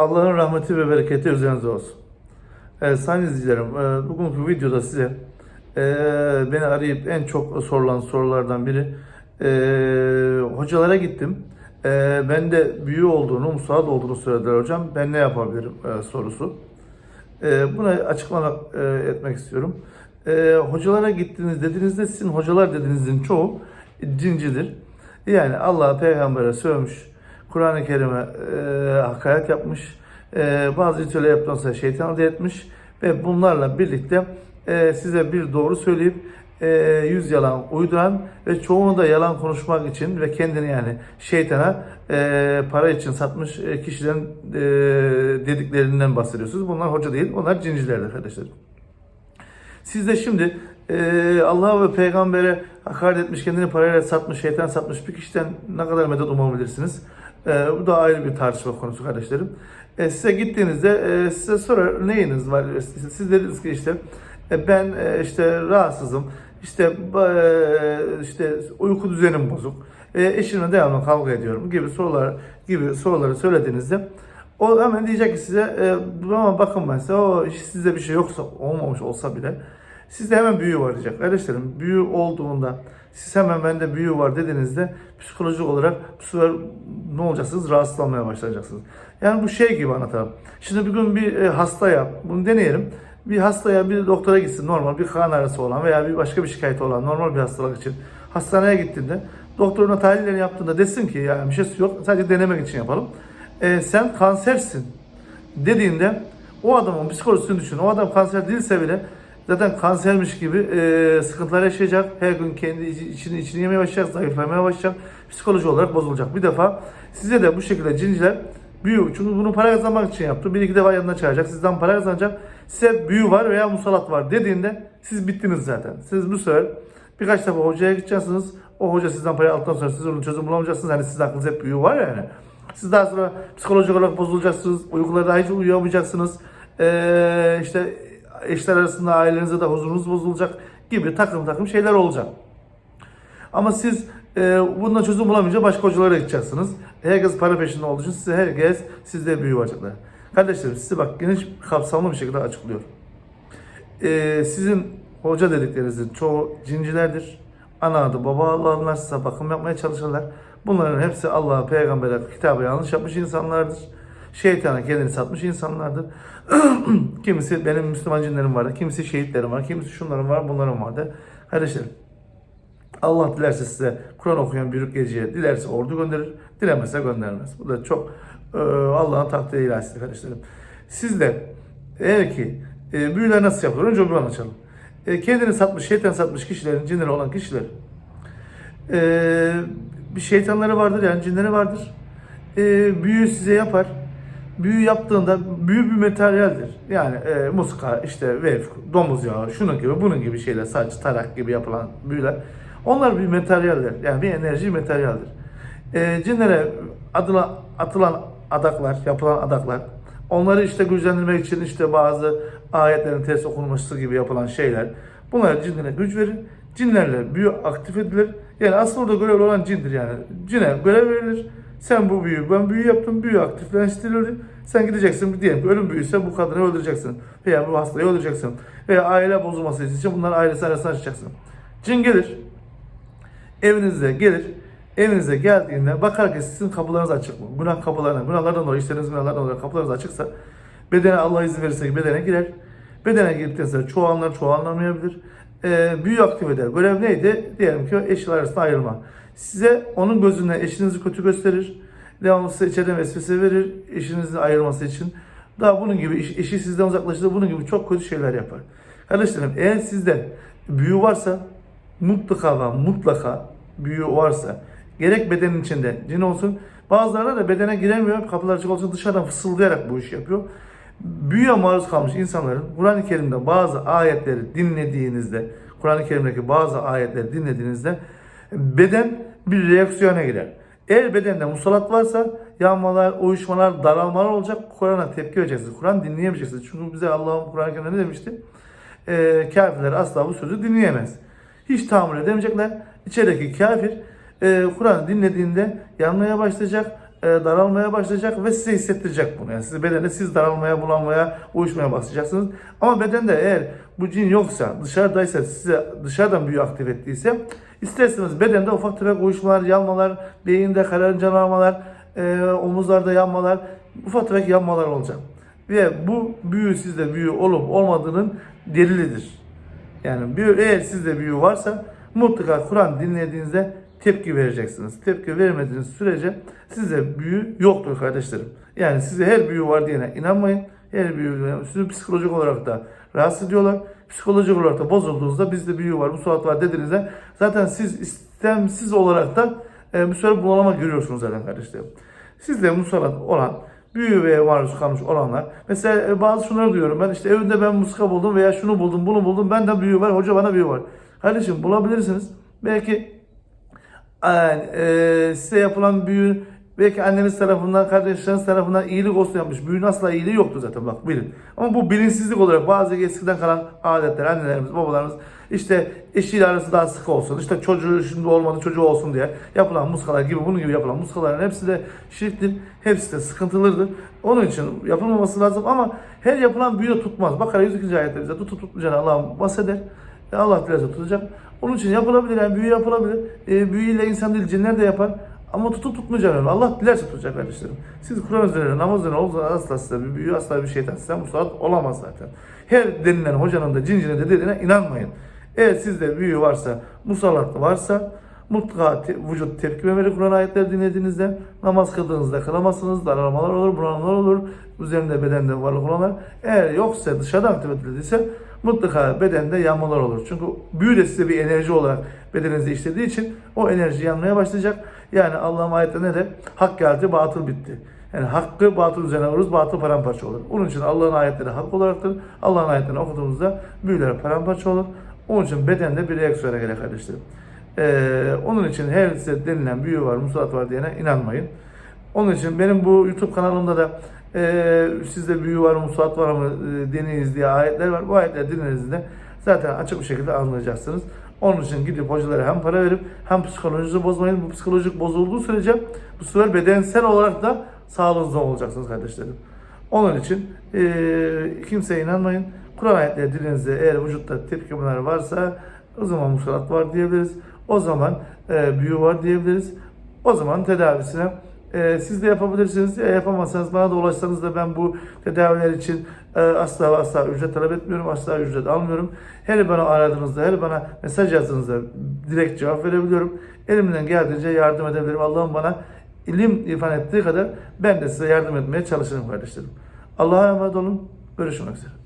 Allah'ın rahmeti ve bereketi üzerinize olsun. Evet, sayın izleyicilerim, e, bugünkü videoda size e, beni arayıp en çok sorulan sorulardan biri e, hocalara gittim. E, bende büyü olduğunu, musallat olduğunu söylediler hocam. Ben ne yapabilirim sorusu. Buna açıklamak e, etmek istiyorum. Hocalara gittiniz dediğinizde sizin hocalar dediğinizin çoğu cincidir. Yani Allah peygambere sövmüş, Kur'an-ı Kerim'e e, hakaret yapmış, e, bazı ritüele yaptıktan sonra şeytan elde etmiş ve bunlarla birlikte e, size bir doğru söyleyip e, yüz yalan uyduran ve çoğunu da yalan konuşmak için ve kendini yani şeytana e, para için satmış e, kişilerin e, dediklerinden bahsediyorsunuz. Bunlar hoca değil, onlar cincilerdir arkadaşlar. Siz de şimdi e, Allah ve peygambere hakaret etmiş, kendini parayla satmış, şeytan satmış bir kişiden ne kadar medet umabilirsiniz? E, bu da ayrı bir tartışma konusu kardeşlerim. E, size gittiğinizde e, size sorar neyiniz var? Siz dediniz ki işte e, ben e, işte rahatsızım, işte e, işte uyku düzenim bozuk, e, eşimle devamlı kavga ediyorum gibi sorular gibi soruları söylediğinizde o hemen diyecek ki size e, ama bakın ben size o sizde bir şey yoksa olmamış olsa bile sizde hemen büyü var diyecek. Kardeşlerim büyü olduğunda siz hemen bende büyü var dediğinizde psikolojik olarak bu sefer ne olacaksınız? Rahatsızlanmaya başlayacaksınız. Yani bu şey gibi anlatalım. Şimdi bir gün bir e, hastaya bunu deneyelim. Bir hastaya bir doktora gitsin normal bir kan ağrısı olan veya bir başka bir şikayeti olan normal bir hastalık için hastaneye gittiğinde doktoruna tahlillerini yaptığında desin ki yani bir şey yok sadece denemek için yapalım. E, sen kansersin dediğinde o adamın psikolojisini düşün. O adam kanser değilse bile zaten kansermiş gibi e, sıkıntılar yaşayacak. Her gün kendi içi- içini içini yemeye başlayacak, zayıflamaya başlayacak. Psikoloji olarak bozulacak. Bir defa size de bu şekilde cinciler büyü. Çünkü bunu para kazanmak için yaptı. Bir iki defa yanına çağıracak. Sizden para kazanacak. Size büyü var veya musallat var dediğinde siz bittiniz zaten. Siz bu sefer birkaç defa hocaya gideceksiniz. O hoca sizden parayı aldıktan sonra siz onun çözüm bulamayacaksınız. Hani sizin aklınızda hep büyü var ya yani. Siz daha sonra psikolojik olarak bozulacaksınız. Uykularda hiç uyuyamayacaksınız. Ee, işte eşler arasında ailenizde de huzurunuz bozulacak gibi takım takım şeyler olacak. Ama siz e, bundan çözüm bulamayınca başka hocalara gideceksiniz. Herkes para peşinde olduğu için size herkes sizde büyü varacaklar. Kardeşlerim size bak geniş kapsamlı bir şekilde açıklıyor. E, sizin hoca dediklerinizin çoğu cincilerdir. Ana adı baba Allah'ınlar size bakım yapmaya çalışırlar. Bunların hepsi Allah'a, peygambere, kitaba yanlış yapmış insanlardır. Şeytana kendini satmış insanlardır. kimisi benim Müslüman cinlerim var, kimisi şehitlerim var, kimisi şunların var, bunların vardı. Kardeşlerim Allah dilerse size Kur'an okuyan bir geceye dilerse ordu gönderir, dilemezse göndermez. Bu da çok e, Allah'ın takdiri ilahisi kardeşlerim. Siz de eğer ki e, büyüler nasıl yapılır? Önce onu anlatalım. E, kendini satmış, şeytan satmış kişilerin, cinleri olan kişiler e, bir şeytanları vardır yani cinleri vardır. E, büyü size yapar. Büyü yaptığında büyü bir materyaldir. Yani e, muska, işte vefk, domuz yağı, şunun gibi, bunun gibi şeyler, saç, tarak gibi yapılan büyüler. Onlar bir materyaldir. Yani bir enerji materyaldir. E, cinlere adıla, atılan adaklar, yapılan adaklar, onları işte güçlendirmek için işte bazı ayetlerin ters okunması gibi yapılan şeyler. Bunlar cinlere güç verir. Cinlerle büyü aktif edilir. Yani aslında orada görevli olan cindir yani. Cine görev verilir. Sen bu büyü, ben büyü yaptım, büyü aktifleştirildi. Sen gideceksin, diyelim ki ölüm büyüyse bu kadını öldüreceksin. Veya bu hastayı öldüreceksin. Veya aile bozulması için bunların ailesi arasına açacaksın. Cin gelir, evinize gelir. Evinize geldiğinde bakar ki sizin kapılarınız açık mı? Günah kapılarına, günahlardan dolayı, işleriniz günahlardan dolayı kapılarınız açıksa bedene Allah izin verirse bedene girer. Bedene girdikten sonra çoğalanlar çoğalanlamayabilir. Ee, büyü aktif eder. Görev neydi? Diyelim ki eşler arasında ayrılma. Size onun gözünden eşinizi kötü gösterir. Devamlı size içeriden vesvese verir eşinizin ayrılması için. Daha bunun gibi eş- eşi sizden uzaklaştırır. Bunun gibi çok kötü şeyler yapar. Kardeşlerim eğer sizde büyü varsa mutlaka ve mutlaka büyü varsa gerek bedenin içinde cin olsun bazılarına da bedene giremiyor kapılar açık olsun dışarıdan fısıldayarak bu işi yapıyor. Büyüye maruz kalmış insanların Kur'an-ı Kerim'de bazı ayetleri dinlediğinizde Kur'an-ı Kerim'deki bazı ayetleri dinlediğinizde beden bir reaksiyona girer. Eğer bedende musallat varsa yanmalar, uyuşmalar, daralmalar olacak. Kur'an'a tepki vereceksiniz. Kur'an dinleyemeyeceksiniz. Çünkü bize Allah'ın Kur'an-ı ne demişti? Ee, kafirler asla bu sözü dinleyemez. Hiç tahammül edemeyecekler. İçerideki kafir e, Kur'an dinlediğinde yanmaya başlayacak, e, daralmaya başlayacak ve size hissettirecek bunu. Yani siz bedende siz daralmaya, bulanmaya, uyuşmaya başlayacaksınız. Ama bedende eğer bu cin yoksa, dışarıdaysa, size dışarıdan büyü aktif ettiyse isterseniz bedende ufak tefek uyuşmalar, yanmalar, beyinde karıncalanmalar, e, omuzlarda yanmalar, ufak tefek yanmalar olacak. Ve bu büyü sizde büyü olup olmadığının delilidir. Yani büyü, eğer sizde büyü varsa mutlaka Kur'an dinlediğinizde tepki vereceksiniz. Tepki vermediğiniz sürece sizde büyü yoktur kardeşlerim. Yani size her büyü var diyene inanmayın. Her büyü sizi psikolojik olarak da rahatsız ediyorlar. Psikolojik olarak da bozulduğunuzda bizde büyü var, musallat var dediğinizde zaten siz istemsiz olarak da e, müsait bunalama görüyorsunuz zaten kardeşlerim. Sizde musallat olan büyü ve maruz kalmış olanlar. Mesela e, bazı şunları diyorum ben işte evinde ben muska buldum veya şunu buldum bunu buldum bende büyü var hoca bana büyü var. Kardeşim bulabilirsiniz. Belki yani, e, size yapılan büyü belki anneniz tarafından, kardeşleriniz tarafından iyilik olsun yapmış. Büyünün asla iyiliği yoktu zaten bak bilin. Ama bu bilinçsizlik olarak bazı eskiden kalan adetler, annelerimiz, babalarımız işte eşiyle arası daha sık olsun, işte çocuğu şimdi olmadı çocuğu olsun diye yapılan muskalar gibi bunun gibi yapılan muskaların hepsi de şirktir, hepsi de sıkıntılıdır. Onun için yapılmaması lazım ama her yapılan büyü de tutmaz. Bakara 102. ayette bize tutup tutmayacağını Allah bahseder. E Allah dilerse tutacak. Onun için yapılabilir yani büyü yapılabilir. E, büyüyle insan değil cinler de yapar. Ama tutup tutmayacağını öyle. Allah dilerse tutacak kardeşlerim. Siz Kur'an üzerine namaz üzerine olursa asla size bir büyü asla bir şeytan size musallat olamaz zaten. Her denilen hocanın da cincine de dediğine inanmayın. Eğer sizde büyü varsa, musallat varsa mutlaka te- vücut tepki memeli Kur'an ayetleri dinlediğinizde namaz kıldığınızda kılamazsınız, daralmalar olur, bunalmalar olur, üzerinde bedende varlık olanlar. Eğer yoksa dışarıdan aktif edildiyse mutlaka bedende yanmalar olur. Çünkü büyü de size bir enerji olarak bedeninizde işlediği için o enerji yanmaya başlayacak. Yani Allah'ın ayette ne der? Hak geldi, batıl bitti. Yani hakkı batıl üzerine vururuz, batıl paramparça olur. Onun için Allah'ın ayetleri hak olaraktır. Allah'ın ayetlerini okuduğumuzda büyüler paramparça olur. Onun için bedende bir reaksiyona gelir kardeşlerim. Ee, onun için her size denilen büyü var, musallat var diyene inanmayın. Onun için benim bu YouTube kanalımda da e, sizde büyü var musallat var mı e, deneyiz diye ayetler var. Bu ayetler dinlediğinizde zaten açık bir şekilde anlayacaksınız. Onun için gidip hocalara hem para verip hem psikolojinizi bozmayın. Bu psikolojik bozulduğu sürece bu sefer bedensel olarak da sağlığınızda olacaksınız kardeşlerim. Onun için e, kimseye inanmayın. Kur'an ayetleri dilinizde eğer vücutta tepkimeler varsa o zaman musallat var diyebiliriz. O zaman e, büyü var diyebiliriz. O zaman tedavisine e, siz de yapabilirsiniz. E, yapamazsanız bana da ulaşsanız da ben bu tedaviler için e, asla asla ücret talep etmiyorum. Asla ücret almıyorum. Her bana aradığınızda, her bana mesaj yazdığınızda direkt cevap verebiliyorum. Elimden geldiğince yardım edebilirim. Allah'ım bana ilim ifade ettiği kadar ben de size yardım etmeye çalışırım kardeşlerim. Allah'a emanet olun. Görüşmek üzere.